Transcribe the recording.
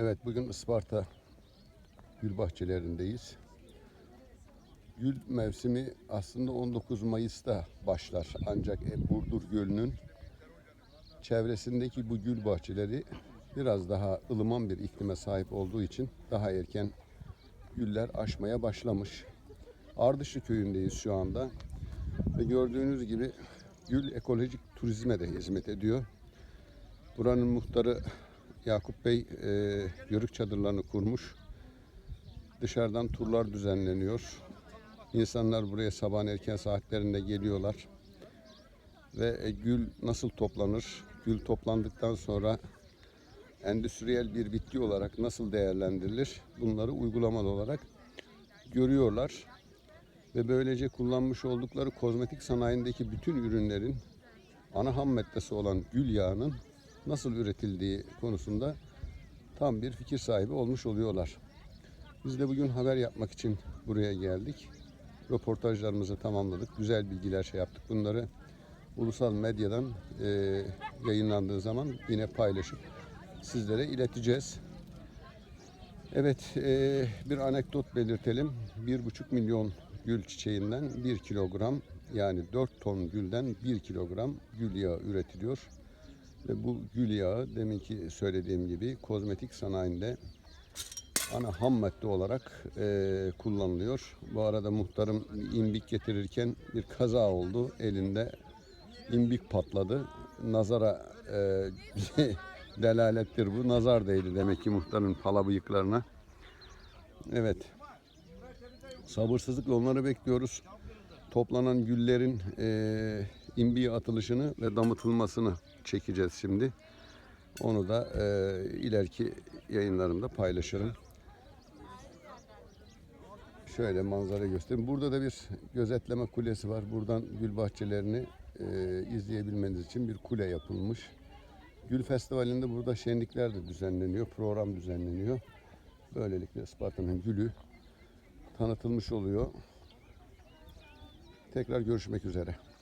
Evet bugün Isparta gül bahçelerindeyiz. Gül mevsimi aslında 19 Mayıs'ta başlar. Ancak Burdur Gölü'nün çevresindeki bu gül bahçeleri biraz daha ılıman bir iklime sahip olduğu için daha erken güller açmaya başlamış. Ardıçlı köyündeyiz şu anda. Ve gördüğünüz gibi gül ekolojik turizme de hizmet ediyor. Buranın muhtarı Yakup Bey e, yörük çadırlarını kurmuş. Dışarıdan turlar düzenleniyor. İnsanlar buraya sabahın erken saatlerinde geliyorlar. Ve e, gül nasıl toplanır? Gül toplandıktan sonra endüstriyel bir bitki olarak nasıl değerlendirilir? Bunları uygulamalı olarak görüyorlar. Ve böylece kullanmış oldukları kozmetik sanayindeki bütün ürünlerin ana ham maddesi olan gül yağının nasıl üretildiği konusunda tam bir fikir sahibi olmuş oluyorlar. Biz de bugün haber yapmak için buraya geldik. Röportajlarımızı tamamladık. Güzel bilgiler şey yaptık. Bunları ulusal medyadan e, yayınlandığı zaman yine paylaşıp sizlere ileteceğiz. Evet, e, bir anekdot belirtelim. 1,5 milyon gül çiçeğinden 1 kilogram yani 4 ton gülden 1 kilogram gül yağı üretiliyor. Ve bu gül yağı deminki söylediğim gibi kozmetik sanayinde ana ham madde olarak e, kullanılıyor. Bu arada muhtarım imbik getirirken bir kaza oldu. Elinde imbik patladı. Nazara e, delalettir bu. Nazar değdi demek ki muhtarın pala bıyıklarına. Evet. Sabırsızlıkla onları bekliyoruz. Toplanan güllerin e, imbiğe atılışını ve damıtılmasını çekeceğiz şimdi. Onu da e, ileriki yayınlarımda paylaşırım. Şöyle manzara göstereyim. Burada da bir gözetleme kulesi var. Buradan gül bahçelerini e, izleyebilmeniz için bir kule yapılmış. Gül Festivali'nde burada şenlikler de düzenleniyor, program düzenleniyor. Böylelikle Isparta'nın gülü tanıtılmış oluyor. Tekrar görüşmek üzere.